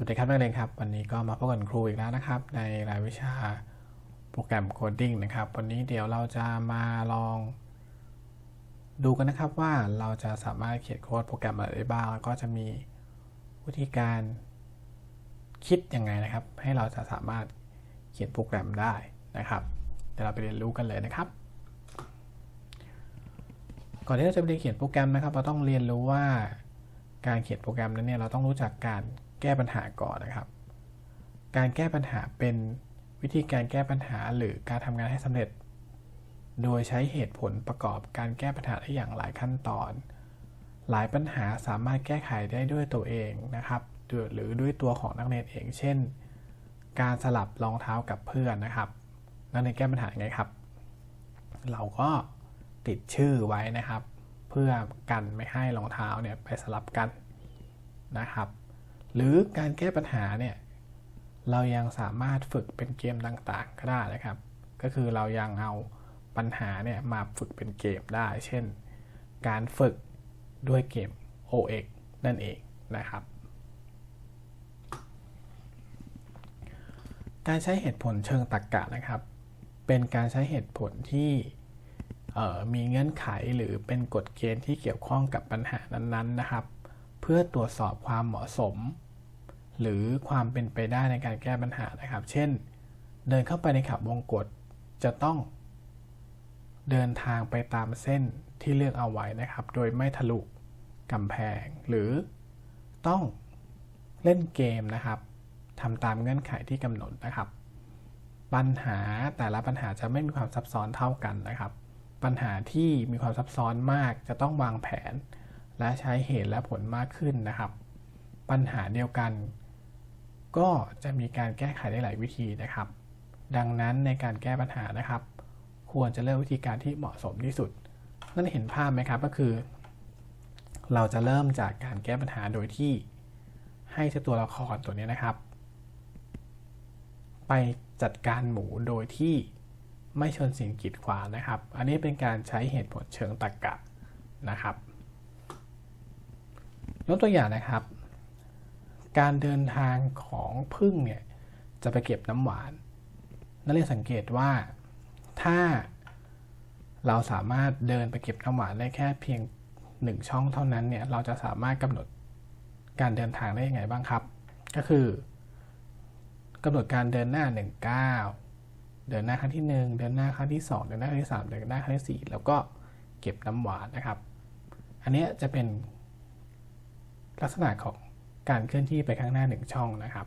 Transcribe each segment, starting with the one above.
สวัสดีครับนักเรียนครับวันนี้ก็มาพบกับครูอีกแล้วนะครับ ในรายวิชาโปรแกรมโคดดิ้งนะครับ วันนี้เดี๋ยวเราจะมาลอง ดูกันนะครับว่าเราจะสามารถเขียนโค้ดโปรแกรมอะไรได้บ้างแล้วก็จะมีวิธีการคิดยังไงนะครับ ให้เราจะสามารถเขียนโปรแกรมได้นะครับเดี๋ยวเราไปเรียนรู้กันเลยนะครับ ก่อนที่เราจะไปเรียนเขียนโปรแกรมนะครับ เราต้องเรียนรู้ว่าการเขียนโปรแกรมนั้นเนี่ยเราต้องรู้จักการ แก้ปัญหาก่อนนะครับ การแก้ปัญหาเป็นวิธีการแก้ปัญหาหรือการทำงานให้สำเร็จ โดยใช้เหตุผลประกอบการแก้ปัญหาได้อย่างหลายขั้นตอน หลายปัญหาสามารถแก้ไขได้ด้วยตัวเองนะครับ หรือด้วยตัวของนักเรียนเอง เช่น การสลับรองเท้ากับเพื่อนนะครับ นักเรียนแก้ปัญหาไงครับ เราก็ติดชื่อไว้นะครับ เพื่อกันไม่ให้รองเท้าเนี่ยไปสลับกันนะครับ หรือการแก้ปัญหาเนี่ยเรายังสามารถฝึกเป็นเกมต่างๆ ก็ได้นะครับ ก็คือเรายังเอาปัญหาเนี่ยมาฝึกเป็นเกมได้ เช่น การฝึกด้วยเกม OX นั่นเองนะครับ การใช้เหตุผลเชิงตรรกกะนะครับ เป็นการใช้เหตุผลที่มีเงื่อนไขหรือเป็นกฎเกณฑ์ที่เกี่ยวข้องกับปัญหานั้นๆนะครับ เพื่อตรวจสอบความเหมาะสม หรือความเป็นไปได้ในการแก้ปัญหานะครับ เช่น เดินเข้าไปในขับวงกฏจะต้อง เดินทางไปตามเส้นที่เลือกเอาไว้นะครับ โดยไม่ทะลุกำแพง หรือต้องเล่นเกมนะครับทำตามเงื่อนไขที่กำหนดนะครับ ปัญหาแต่ละปัญหาจะไม่มีความซับซ้อนเท่ากันนะครับ ปัญหาที่มีความซับซ้อนมากจะต้องวางแผน และใช้เหตุและผลมากขึ้นนะครับ ปัญหาเดียวกัน ก็จะมีการแก้ไขได้หลายวิธีนะครับ ดังนั้นในการแก้ปัญหานะครับ ควรจะเลือกวิธีการที่เหมาะสมที่สุด นั่นเห็นภาพไหมครับก็คือ เราจะเริ่มจากการแก้ปัญหาโดยที่ให้เจ้าตัวละครตัวนี้นะครับ ไปจัดการหมูโดยที่ไม่ชนสิ่งกีดขวางนะครับ อันนี้เป็นการใช้เหตุผลเชิงตรรกกะนะครับยกตัวอย่างนะครับ การเดินทางของพึ่งเนี่ยจะไปเก็บน้ำหวาน นักเรียนสังเกตว่าถ้าเราสามารถเดินไปเก็บน้ำหวานได้แค่เพียงหนึ่งช่องเท่านั้นเนี่ยเราจะสามารถกำหนดการเดินทางได้ยังไงบ้างครับ ก็คือกำหนดการเดินหน้า1 9 เดินหน้าครั้งที่ 1 เดินหน้าครั้งที่ 2 เดินหน้าครั้งที่ 3 เดินหน้าครั้งที่ 4 แล้วก็เก็บน้ำหวานนะครับ อันนี้จะเป็นลักษณะของ การเคลื่อนที่ไปข้างหน้า 1 ช่องนะครับ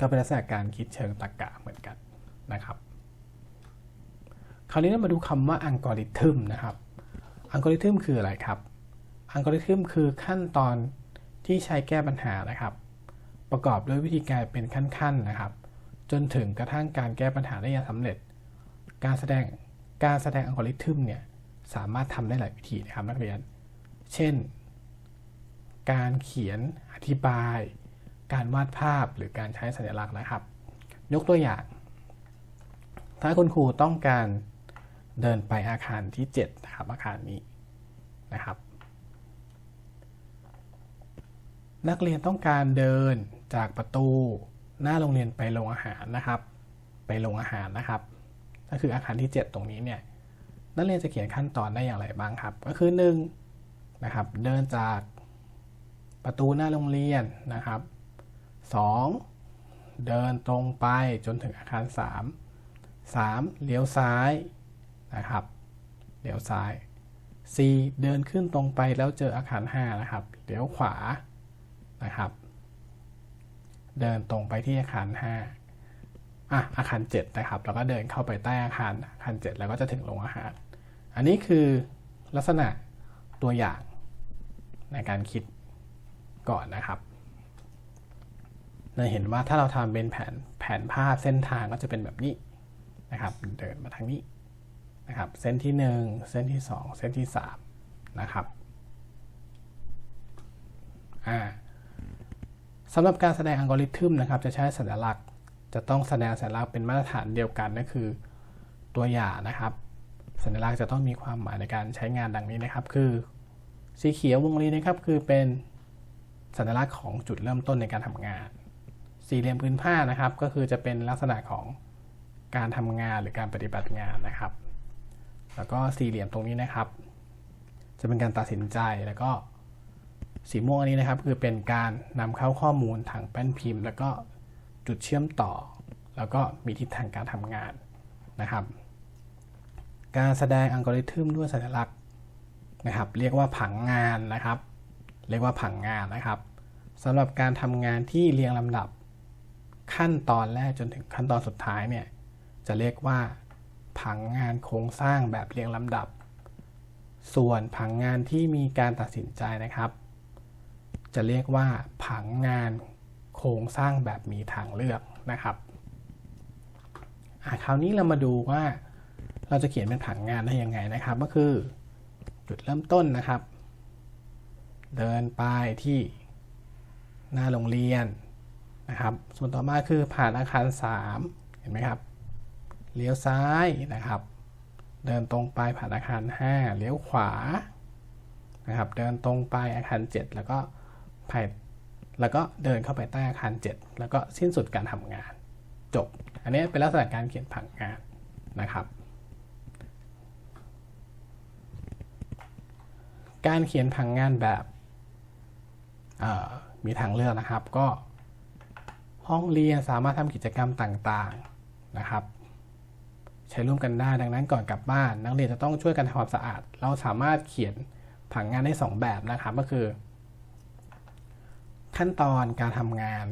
ก็เป็นลักษณะการคิดเชิงตรรกกะเหมือนกันนะครับคราวนี้เรามาดูคำว่าอัลกอริทึมนะครับอัลกอริทึมคืออะไรครับอัลกอริทึมคือขั้นตอนที่ใช้แก้ปัญหานะครับ ประกอบด้วยวิธีการเป็นขั้นๆนะครับ จนถึงกระทั่งการแก้ปัญหาได้อย่างสำเร็จ การแสดงการแสดงอัลกอริทึมเนี่ยสามารถทำได้หลายวิธีนะครับนักเรียน เช่น การเขียนอธิบาย การวาดภาพหรือการใช้สัญลักษณ์นะครับ ยกตัวอย่าง ถ้าคุณครูต้องการเดินไปอาคารที่7นะครับอาคารนี้นะครับ นักเรียนต้องการเดินจากประตูหน้าโรงเรียนไปโรงอาหารนะครับ ไปโรงอาหารนะครับ ก็คืออาคารที่ 7 ตรงนี้เนี่ยนักเรียนจะเขียนขั้นตอนได้อย่างไรบ้างครับ ก็คือ1นะครับเดินจาก ประตูหน้าโรงเรียนนะครับ 2. เดินตรงไปจนถึงอาคาร 3 3. เลี้ยวซ้ายนะครับเลี้ยวซ้าย 4. เดินขึ้นตรงไปแล้วเจออาคาร 5 นะครับเลี้ยวขวานะครับ เดินตรงไปที่อาคาร 5อะอาคาร 7 นะครับ แล้วก็เดินเข้าไปใต้อาคารอาคาร 7 แล้วก็จะถึงโรงอาหาร อันนี้คือลักษณะตัวอย่างในการคิด ก่อนนะครับเราเห็นว่าถ้าเราทำเป็นแผนแผนภาพเส้นทางก็จะเป็นแบบนี้นะครับ เดินมาทางนี้นะครับ เส้นที่ 1 เส้นที่ 2 เส้นที่ 3 นะครับอ่าสำหรับการแสดงอัลกอริทึมนะครับ จะใช้สัญลักษณ์จะต้องแสดงสัญลักษณ์เป็นมาตรฐานเดียวกันนั่นคือตัวอย่างนะครับ สัญลักษณ์จะต้องมีความหมายในการใช้งานดังนี้นะครับ คือ สีเขียววงรีนะครับคือเป็น สัญลักษณ์ของจุดเริ่มต้นในการทำงาน สี่เหลี่ยมพื้นผ้านะครับ ก็คือจะเป็นลักษณะของการทำงานหรือการปฏิบัติงานนะครับ แล้วก็สี่เหลี่ยมตรงนี้นะครับ จะเป็นการตัดสินใจแล้วก็สีม่วงอันนี้นะครับ คือเป็นการนำเข้าข้อมูลทางแป้นพิมพ์ แล้วก็จุดเชื่อมต่อ แล้วก็มีทิศทางการทำงานนะครับ การแสดงอัลกอริทึมด้วยสัญลักษณ์นะครับ เรียกว่าผังงานนะครับ เรียกว่าผังงานนะครับสำหรับการทำงานที่เรียงลำดับ ขั้นตอนแรกจนถึงขั้นตอนสุดท้ายเนี่ยจะเรียกว่า ผังงานโครงสร้างแบบเรียงลำดับ ส่วนผังงานที่มีการตัดสินใจนะครับ จะเรียกว่า ผังงานโครงสร้างแบบมีทางเลือกนะครับคราวนี้เรามาดูว่าเราจะเขียนเป็นผังงานได้ยังไงนะครับ ก็คือจุดเริ่มต้นนะครับ เดินไปที่หน้าโรงเรียนนะครับ ส่วนต่อมาคือผ่านอาคาร 3 เห็นไหมครับ เลี้ยวซ้ายนะครับ เดินตรงไปผ่านอาคาร 5 เลี้ยวขวานะครับ เดินตรงไปอาคาร 7 แล้วก็ผ่านแล้วก็เดินเข้าไปใต้อาคาร 7 แล้วก็สิ้นสุดการทำงาน จบ อันนี้เป็นลักษณะการเขียนผังงานนะครับ การเขียนผังงานแบบ มีทางเลือกนะครับ ก็ห้องเรียนสามารถทำกิจกรรมต่างๆนะครับ ใช้ร่วมกันได้ดังนั้นก่อนกลับบ้าน นักเรียนจะต้องช่วยกันทำความสะอาด เราสามารถเขียนผังงานได้ 2 แบบนะครับก็คือ ขั้นตอนการทำงาน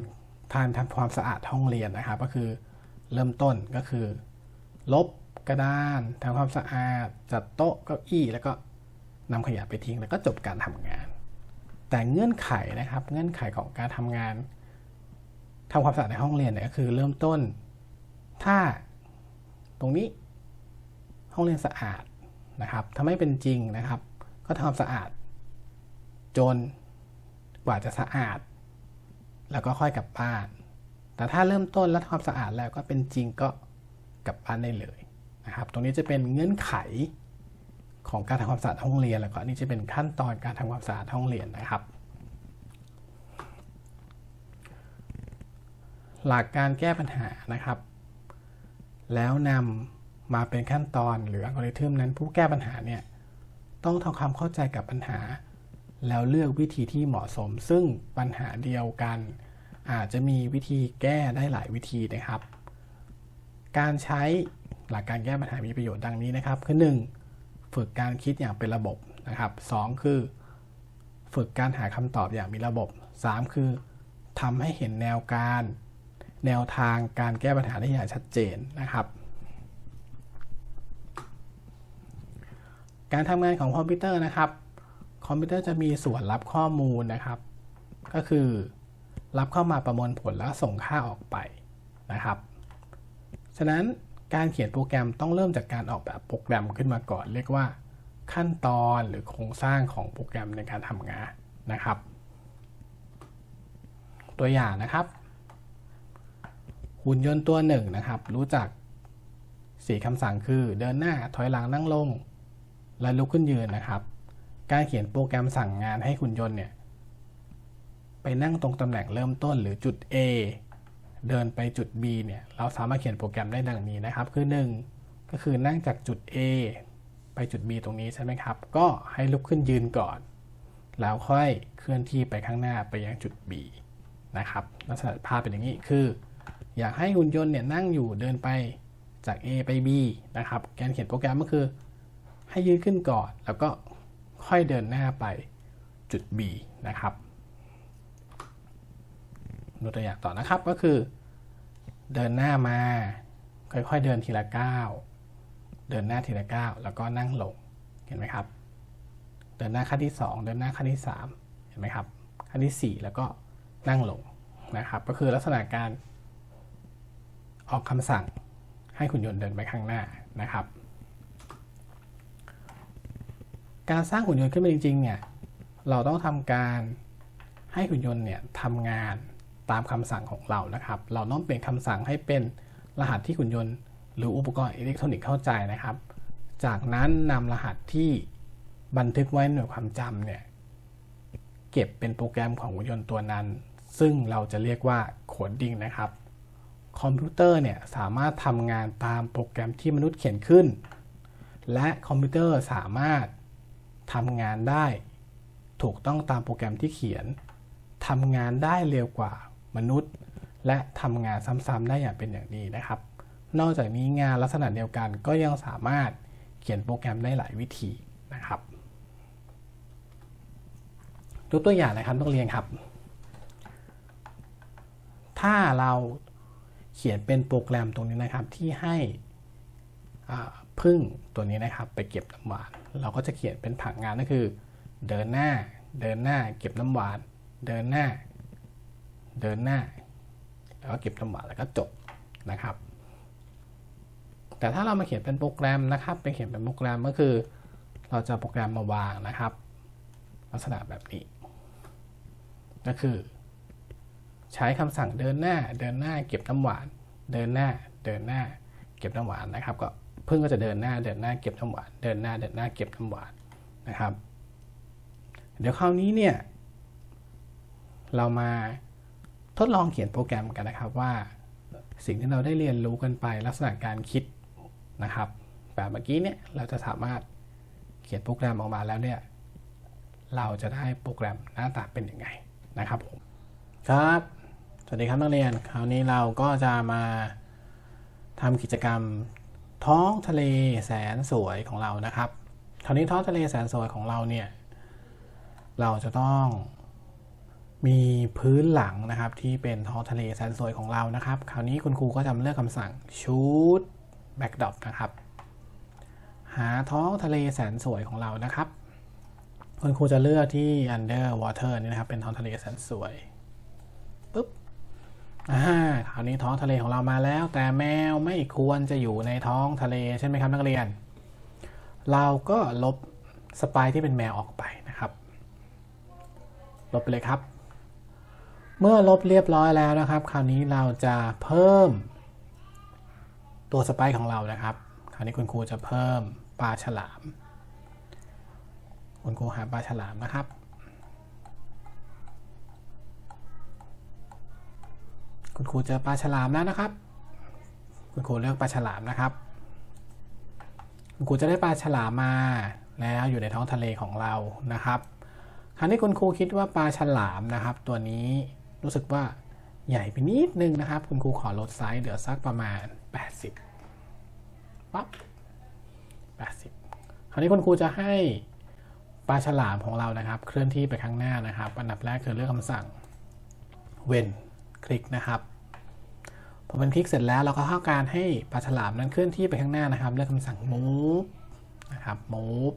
ทานทำความสะอาดห้องเรียนนะครับ ก็คือเริ่มต้นก็คือ ลบกระดานทำความสะอาด จัดโต๊ะเก้าอี้แล้วก็นำขยะไปทิ้งแล้วก็จบการทำงาน แต่เงื่อนไขนะครับ เงื่อนไขของการทำงานทำความสะอาดในห้องเรียนเนี่ยก็คือเริ่มต้น ถ้าตรงนี้ห้องเรียนสะอาดนะครับถ้าไม่เป็นจริงนะครับ ก็ทำความสะอาด จนกว่าจะสะอาด แล้วก็ค่อยกลับบ้าน แต่ถ้าเริ่มต้นแล้วทำความสะอาดแล้วก็เป็นจริงก็กลับบ้านได้เลยนะครับ ตรงนี้จะเป็นเงื่อนไข ของการทำความสะอาดห้องเรียน แล้วก็นี่จะเป็นขั้นตอนการทำความสะอาดห้องเรียนนะครับ หลักการแก้ปัญหานะครับ แล้วนำมาเป็นขั้นตอนหรืออัลกอริทึมนั้นผู้แก้ปัญหาเนี่ยต้องทำความเข้าใจกับปัญหา แล้วเลือกวิธีที่เหมาะสม ซึ่งปัญหาเดียวกัน อาจจะมีวิธีแก้ได้หลายวิธีนะครับ การใช้หลักการแก้ปัญหามีประโยชน์ดังนี้นะครับคือ1 ฝึกการคิดอย่างเป็นระบบนะครับ2คือ ฝึกการหาคำตอบอย่างมีระบบ 3 คือทำให้เห็นแนวการ แนวทางการแก้ปัญหาได้อย่างชัดเจนนะครับ การทำงานของคอมพิวเตอร์นะครับ คอมพิวเตอร์จะมีส่วนรับข้อมูลนะครับ ก็คือรับเข้ามาประมวลผลแล้วส่งค่าออกไปนะครับ ฉะนั้น การเขียนโปรแกรมต้องเริ่มจากการออกแบบโปรแกรมขึ้นมาก่อน เรียกว่า ขั้นตอนหรือโครงสร้างของโปรแกรมในการทำงานนะครับ ตัวอย่างนะครับ หุ่นยนต์ตัวหนึ่งนะครับ รู้จักสี่คำสั่งคือเดินหน้าถอยหลังนั่งลง และลุกขึ้นยืนนะครับ การเขียนโปรแกรมสั่งงานให้หุ่นยนต์เนี่ยไปนั่งตรงตำแหน่งเริ่มต้นหรือจุด A เดินไปจุด B เนี่ยเราสามารถเขียนโปรแกรมได้ดังนี้นะครับ คือ 1 ก็คือนั่งจากจุด A ไปจุด B ตรงนี้ใช่ไหมครับ ก็ให้ลุกขึ้นยืนก่อน แล้วค่อยเคลื่อนที่ไปข้างหน้าไปยังจุด B นะครับลักษณะภาพเป็นอย่างนี้คือ อยากให้หุ่นยนต์เนี่ยนั่งอยู่เดินไปจาก A ไป B นะครับการเขียนโปรแกรมก็คือ ให้ยืนขึ้นก่อน แล้วก็ค่อยเดินหน้าไปจุด B นะครับ ดูตัวอย่างต่อนะครับก็คือ เดินหน้ามา ค่อยๆเดินทีละก้าวเดินหน้าทีละก้าวแล้วก็นั่งลงเห็นไหมครับ เดินหน้าขั้นที่ 2 เดินหน้าขั้นที่ 3 เห็นไหมครับขั้นที่ 4 แล้วก็นั่งลงนะครับ ก็คือลักษณะการออกคำสั่งให้ขุนยนต์เดินไปข้างหน้านะครับ การสร้างหุ่นยนต์ขึ้นมาจริงๆเนี่ยเราต้องทำการให้หุ่นยนต์เนี่ยทำงาน ตามคำสั่งของเรานะครับ เราต้องเปลี่ยนคำสั่งให้เป็นรหัสที่ขุนยนต์ หรืออุปกรณ์อิเล็กทรอนิกส์เข้าใจนะครับ จากนั้นนำรหัสที่บันทึกไว้หน่วยความจำเนี่ยเก็บเป็นโปรแกรมของหุ่นยนต์ตัวนั้น ซึ่งเราจะเรียกว่าโคดดิ้งนะครับ คอมพิวเตอร์เนี่ยสามารถทำงานตามโปรแกรมที่มนุษย์เขียนขึ้น และคอมพิวเตอร์สามารถทำงานได้ ถูกต้องตามโปรแกรมที่เขียนทำงานได้เร็วกว่า มนุษย์ และทำงานซ้ำๆได้อย่างเป็นอย่างดีนะครับ นอกจากนี้งานลักษณะเดียวกันก็ยังสามารถเขียนโปรแกรมได้หลายวิธีนะครับยกตัวอย่างนะครับต้องเรียนครับ ถ้าเราเขียนเป็นโปรแกรมตรงนี้นะครับที่ให้พึ่งตัวนี้นะครับ ไปเก็บน้ำหวาน เราก็จะเขียนเป็นผังงานก็คือ เดินหน้า เดินหน้า เก็บน้ำหวาน เดินหน้า เดินหน้า แล้วก็เก็บน้ำหวานแล้วก็จบนะครับ แต่ถ้าเรามาเขียนเป็นโปรแกรมนะครับไปเขียนเป็นโปรแกรมก็คือ เราจะโปรแกรมมาวางนะครับ ลักษณะแบบนี้ ก็คือ ใช้คำสั่งเดินหน้า เดินหน้า เก็บน้ำหวาน เดินหน้า เดินหน้า เก็บน้ำหวานนะครับ ก็เพึ่งก็จะเดินหน้า เดินหน้า เก็บน้ำหวาน เดินหน้า เดินหน้า เก็บน้ำหวานนะครับ เดี๋ยวคราวนี้เนี่ย เรามา ดลองเขียนโปรแกรมกันนะครับว่า สิ่งที่เราได้เรียนรู้กันไปลักษณะการคิดนะครับ แบบเมื่อกี้เนี่ยเราจะสามารถเขียนโปรแกรมออกมาแล้วเนี่ยเราจะได้โปรแกรมหน้าตาเป็นยังไงนะครับผมครับ สวัสดีครับนักเรียน คราวนี้เราก็จะมาทำกิจกรรมท้องทะเลแสนสวยของเรานะครับ คราวนี้ท้องทะเลแสนสวยของเราเนี่ย เราจะต้อง มีพื้นหลังนะครับที่เป็นท้องทะเลแสนสวยของเรานะครับ คราวนี้คุณครูก็จะเลือกคำสั่ง shoot backdrop นะครับ หาท้องทะเลแสนสวยของเรานะครับ คุณครูจะเลือกที่ underwater นี่นะครับเป็นท้องทะเลแสนสวยปุ๊บอ่าคราวนี้ท้องทะเลของเรามาแล้ว แต่แมวไม่ควรจะอยู่ในท้องทะเลใช่ไหมครับนักเรียน เราก็ลบสปายที่เป็นแมวออกไปนะครับ ลบไปเลยครับ เมื่อลบเรียบร้อยแล้วนะครับ คราวนี้เราจะเพิ่ม ตัวสไปค์ของเรานะครับ คราวนี้คุณครูจะเพิ่มปลาฉลาม คุณครูหาปลาฉลามนะครับ คุณครูเจอปลาฉลามแล้วนะครับ คุณครูเลือกปลาฉลามนะครับ คุณครูจะได้ปลาฉลามมาแล้วอยู่ในท้องทะเลของเรานะครับคราวนี้คุณครูคิดว่าปลาฉลามนะครับ ตัวนี้ รู้สึกว่าใหญ่ไปนิดนึงนะครับ คุณครูขอลดไซส์เหลือสักประมาณ 80ปั๊บ80 คราวนี้คุณครูจะให้ปลาฉลามของเรานะครับ เคลื่อนที่ไปข้างหน้านะครับ อันดับแรกคือเลือกคำสั่ง when คลิกนะครับพอเป็นคลิกเสร็จแล้วเราก็เข้าการให้ปลาฉลามนั้นเคลื่อนที่ไปข้างหน้านะครับ เลือกคำสั่ง move นะครับ move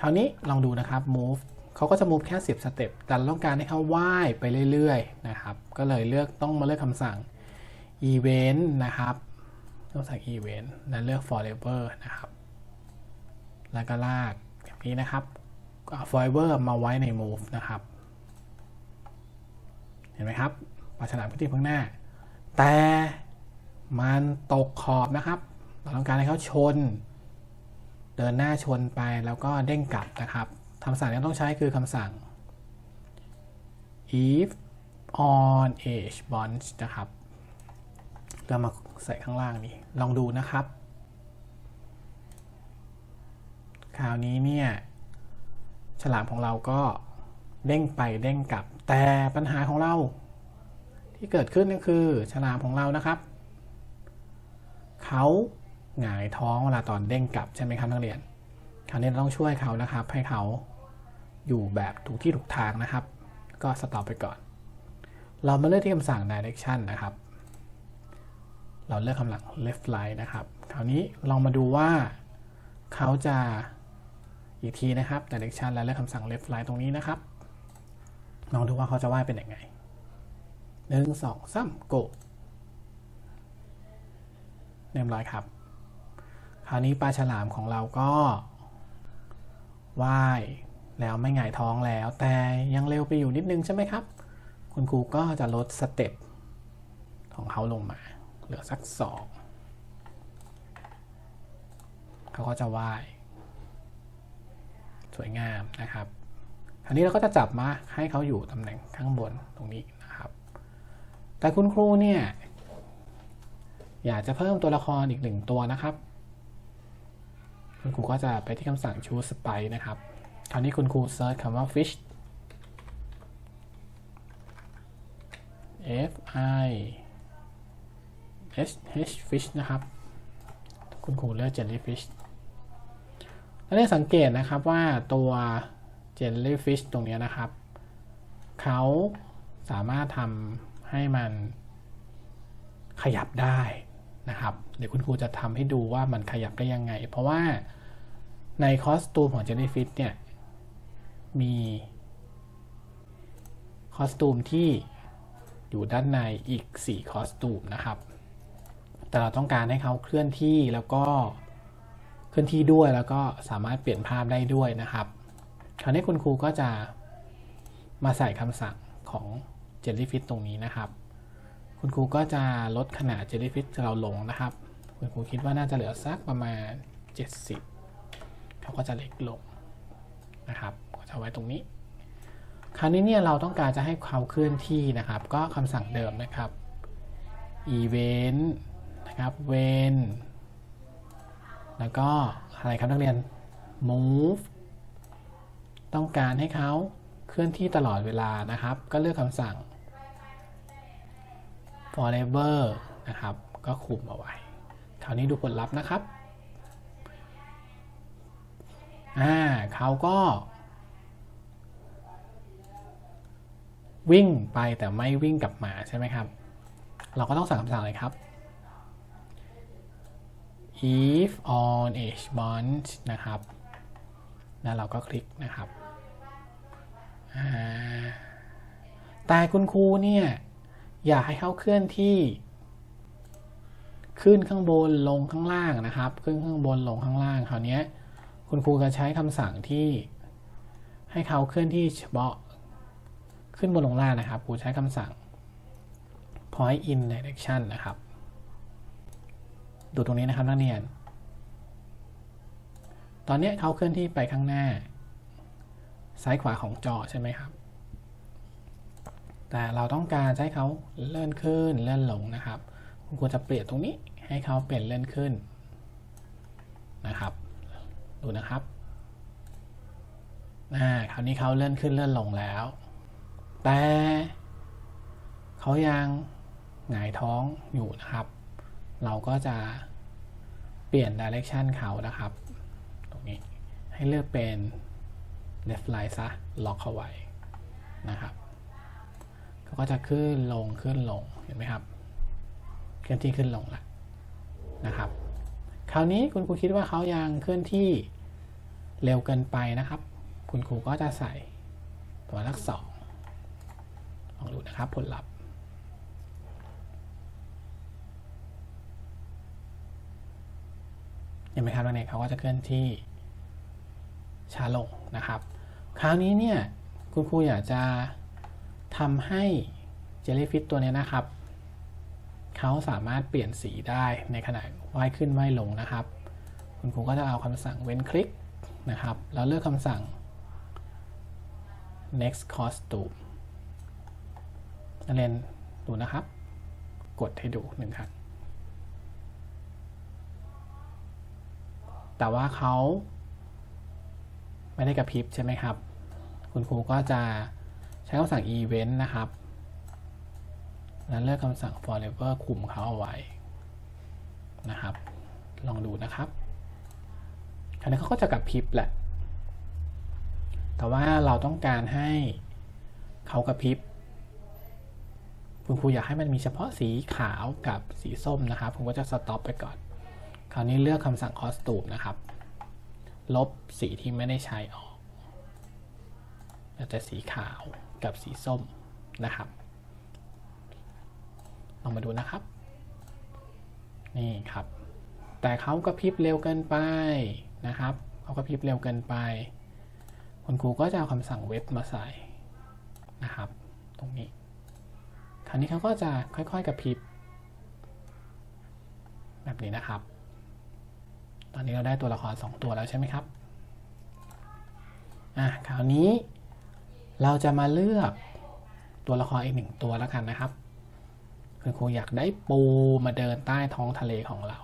คราวนี้ลองดูนะครับ move เขาก็จะ move แค่ 10 สเต็ป แต่เราต้องการให้เขาว่ายไปเรื่อยๆ นะครับ ก็เลยเลือกต้องมาเลือกคำสั่ง event นะครับต้องสั่ง event และเลือก forever นะครับ แล้วก็ลากแบบนี้นะครับเอา forever มาไว้ใน move นะครับ เห็นไหมครับปลาฉลามขึ้นที่ข้างหน้า แต่มันตกขอบนะครับ เราต้องการให้เขาชน เดินหน้าชนไปแล้วก็เด้งกลับนะครับ คำสั่งที่ต้องใช้คือคำสั่ง if on edge bunch นะครับ เรามาใส่ข้างล่างนี้ ลองดูนะครับ คราวนี้เนี่ย ฉลามของเราก็เด้งไปเด้งกลับ แต่ปัญหาของเรา ที่เกิดขึ้นก็คือ ฉลามของเรานะครับ เขาหงายท้องเวลาตอนเด้งกลับใช่ไหมครับนักเรียน คราวนี้เราต้องช่วยเขานะครับ ให้เขา อยู่แบบถูกที่ถูกทางนะครับ ก็สต็อปไปก่อน เรามาเลือกที่คำสั่ง direction นะครับ เราเลือกคำสั่ง left right นะครับ คราวนี้ลองมาดูว่าเขาจะอีกทีนะครับ direction และเลือกคำสั่ง left right ตรงนี้นะครับลองดูว่าเขาจะว่ายเป็นยังไงหนึ่งสองสาม go เรียบร้อยครับ คราวนี้ปลาฉลามของเราก็ว่าย แล้วไม่หงายท้องแล้ว แต่ยังเร็วไปอยู่นิดนึงใช่ไหมครับ คุณครูก็จะลดสเต็ปของเขาลงมา เหลือสักสองเขาก็จะว่าย สวยงามนะครับคราวนี้เราก็จะจับมาให้เขาอยู่ตำแหน่งข้างบนตรงนี้นะครับ แต่คุณครูเนี่ยอยากจะเพิ่มตัวละครอีกหนึ่งตัวนะครับ คุณครูก็จะไปที่คำสั่ง choose sprite นะครับ คราวนี้คุณครูเซิร์ชคำว่า fish f i s h fish นะครับ คุณครูเลือก jellyfish แล้วได้สังเกตนะครับว่าตัว jellyfish ตรงนี้นะครับ เขาสามารถทำให้มันขยับได้นะครับเดี๋ยวคุณครูจะทำให้ดูว่ามันขยับได้ยังไง เพราะว่าในคอสตูมของ jellyfish เนี่ย มีคอสตูมที่อยู่ด้านในอีก 4 คอสตูมนะครับ แต่เราต้องการให้เขาเคลื่อนที่แล้วก็เคลื่อนที่ด้วยแล้วก็สามารถเปลี่ยนภาพได้ด้วยนะครับ คราวนี้คุณครูก็จะมาใส่คำสั่งของ Jellyfish ตรงนี้นะครับ คุณครูก็จะลดขนาด Jellyfish เราลงนะครับ คุณครูคิดว่าน่าจะเหลือสักประมาณ 70 เขาก็จะเล็กลง นะครับก็จะไว้ตรงนี้ คราวนี้เนี่ยเราต้องการจะให้เขาเคลื่อนที่นะครับ ก็คำสั่งเดิมนะครับ event นะครับ when แล้วก็อะไรครับนักเรียน move ต้องการให้เขาเคลื่อนที่ตลอดเวลานะครับ ก็เลือกคำสั่ง forever นะครับ ก็คุมเอาไว้ คราวนี้ดูผลลัพธ์นะครับ อ่าเขาก็ วิ่งไปแต่ไม่วิ่งกลับมาใช่ไหมครับ เราก็ต้องสั่งคำสั่งเลยครับ if on h bond นะครับ แล้วเราก็คลิกนะครับ แต่คุณครูเนี่ย อยากให้เขาเคลื่อนที่ ขึ้นข้างบนลงข้างล่างนะครับ ขึ้นข้างบนลงข้างล่างคราวนี้ คุณครูจะใช้คำสั่งที่ให้เขาเคลื่อนที่เฉพาะขึ้นบนลงล่างนะครับ ครูใช้คำสั่ง point in direction นะครับ ดูตรงนี้นะครับนักเรียน ตอนนี้เขาเคลื่อนที่ไปข้างหน้า ซ้ายขวาของจอใช่ไหมครับ แต่เราต้องการให้เขาเลื่อนขึ้นเลื่อนลงนะครับ คุณครูจะเปลี่ยนตรงนี้ให้เขาเปลี่ยนเลื่อนขึ้นนะครับ ดูนะครับอ่าคราวนี้เขาเลื่อนขึ้นเลื่อนลงแล้ว แต่เขายังหงายท้องอยู่นะครับ เราก็จะเปลี่ยน direction เขานะครับ ตรงนี้ให้เลือกเป็น left line ซะ ล็อกเข้าไว้นะครับเขาก็จะขึ้นลงขึ้นลงเห็นไหมครับเคลื่อนที่ขึ้นลงล้วนะครับ คราวนี้คุณครูคิดว่าเขายังเคลื่อนที่เร็วเกินไปนะครับ คุณครูก็จะใส่ตัวเลขสองลองดูนะครับผลลัพธ์เห็นไหมครับนักเรียนเขาก็จะเคลื่อนที่ช้าลงนะครับ คราวนี้เนี่ยคุณครูอยากจะทำให้เจลลี่ฟิตตัวนี้นะครับ เขาสามารถเปลี่ยนสีได้ในขณะว่ายขึ้นว่ายลงนะครับ คุณครูก็จะเอาคำสั่งเว้นคลิกนะครับ แล้วเลือกคำสั่ง next costume นักเรียนดูนะครับ กดให้ดูหนึ่งครั้งแต่ว่าเขาไม่ได้กระพริบใช่ไหมครับ คุณครูก็จะใช้คำสั่ง event นะครับ แล้วเลือกคำสั่ง forever คุมเขาเอาไว้นะครับ ลองดูนะครับคราวนี้เขาก็จะกระพริบแหละ แต่ว่าเราต้องการให้เขากระพริบคุณครูอยากให้มันมีเฉพาะสีขาวกับสีส้มนะครับ ผมก็จะสต็อปไปก่อน คราวนี้เลือกคำสั่ง costume นะครับ ลบสีที่ไม่ได้ใช้ออกแล้วแต่สีขาวกับสีส้มนะครับ ลองมาดูนะครับ นี่ครับ แต่เขากระพริบเร็วเกินไปนะครับเขากระพริบเร็วเกินไป คุณครูก็จะเอาคำสั่งเว็บมาใส่นะครับ ตรงนี้ คราวนี้เขาก็จะค่อยๆกระพริบ แบบนี้นะครับ ตอนนี้เราได้ตัวละคร 2 ตัวแล้วใช่ไหมครับอะคราวนี้เราจะมาเลือกตัวละครอีกหนึ่งตัวแล้วกันนะครับ คุณครูอยากได้ปูมาเดินใต้ท้องทะเลของเรา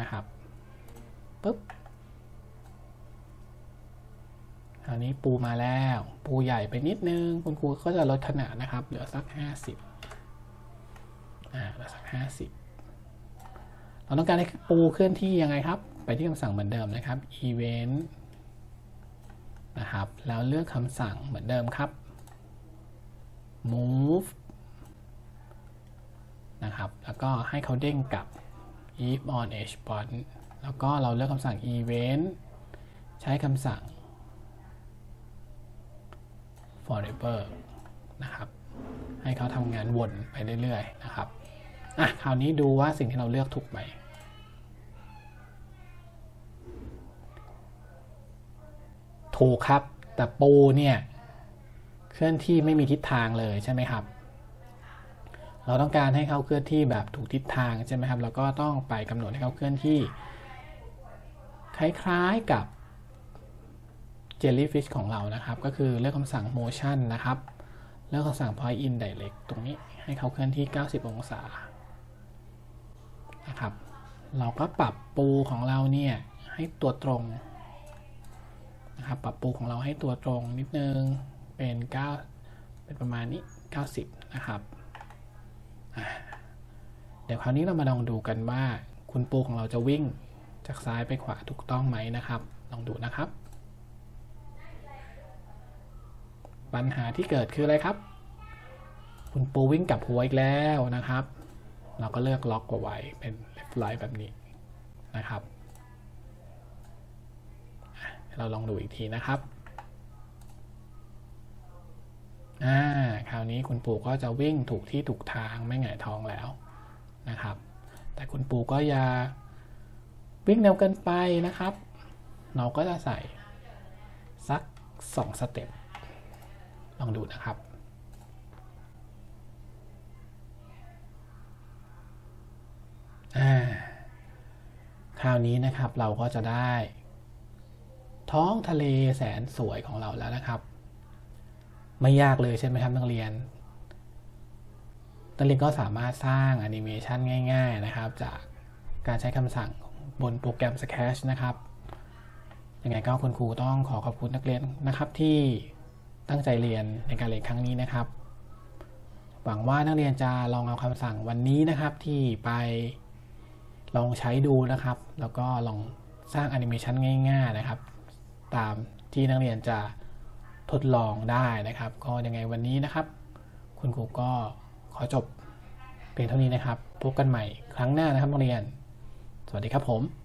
นะครับปุ๊บคราวนี้ปูมาแล้ว ปูใหญ่ไปนิดนึง คุณครูก็จะลดขนาดนะครับ เหลือสัก 50อ่าเหลือสัก 50 เราต้องการให้ปูเคลื่อนที่ยังไงครับ ไปที่คำสั่งเหมือนเดิมนะครับ event นะครับ แล้วเลือกคำสั่งเหมือนเดิมครับ move นะครับ แล้วก็ให้เขาเด้งกลับ if on edge point แล้วก็เราเลือกคำสั่ง event ใช้คำสั่ง forever นะครับ ให้เขาทำงานวนไปเรื่อยๆ นะครับ อะ คราวนี้ดูว่าสิ่งที่เราเลือกถูกไหม ถูกครับ แต่ปูเนี่ย เคลื่อนที่ไม่มีทิศทางเลยใช่ไหมครับ เราต้องการให้เขาเคลื่อนที่แบบถูกทิศทางใช่ไหมครับ เราก็ต้องไปกำหนดให้เขาเคลื่อนที่ คล้ายๆกับ jellyfish ของเรานะครับ ก็คือเลือกคำสั่ง motion นะครับ เลือกคำสั่ง point in direct ตรงนี้ให้เขาเคลื่อนที่ 90 องศา นะครับ เราก็ปรับปูของเราเนี่ยให้ตัวตรงนะครับ ปรับปูของเราให้ตัวตรงนิดนึง เป็น 9 เป็นประมาณนี้ 90 นะครับ เดี๋ยวคราวนี้เรามาลองดูกันว่า คุณปูของเราจะวิ่งจากซ้ายไปขวาถูกต้องไหมนะครับ ลองดูนะครับ ปัญหาที่เกิดคืออะไรครับ คุณปูวิ่งกลับหัวอีกแล้วนะครับ เราก็เลือกล็อกกว่าไว้เป็น left right แบบนี้นะครับ เราลองดูอีกทีนะครับ อ่าคราวนี้คุณปูก็จะวิ่งถูกที่ถูกทางไม่หงายท้องแล้วนะครับ แต่คุณปูก็อย่าวิ่งเร็วเกินไปนะครับ เราก็จะใส่สัก2สเต็ปลองดูนะครับอ่าคราวนี้นะครับเราก็จะได้ ท้องทะเลแสนสวยของเราแล้วนะครับ ไม่ยากเลยใช่ไหมครับนักเรียน นักเรียนก็สามารถสร้างแอนิเมชันง่ายๆนะครับ จากการใช้คำสั่งบนโปรแกรม Sketch นะครับ ยังไงก็คุณครูต้องขอขอบคุณนักเรียนนะครับที่ตั้งใจเรียนในการเรียนครั้งนี้นะครับ หวังว่านักเรียนจะลองเอาคำสั่งวันนี้นะครับที่ไปลองใช้ดูนะครับ แล้วก็ลองสร้างแอนิเมชันง่าย ๆนะครับ ตามที่นักเรียนจะ ทดลองได้นะครับ ก็ยังไงวันนี้นะครับ คุณครูก็ขอจบเพียงเท่านี้นะครับ พบกันใหม่ครั้งหน้านะครับนักเรียน สวัสดีครับผม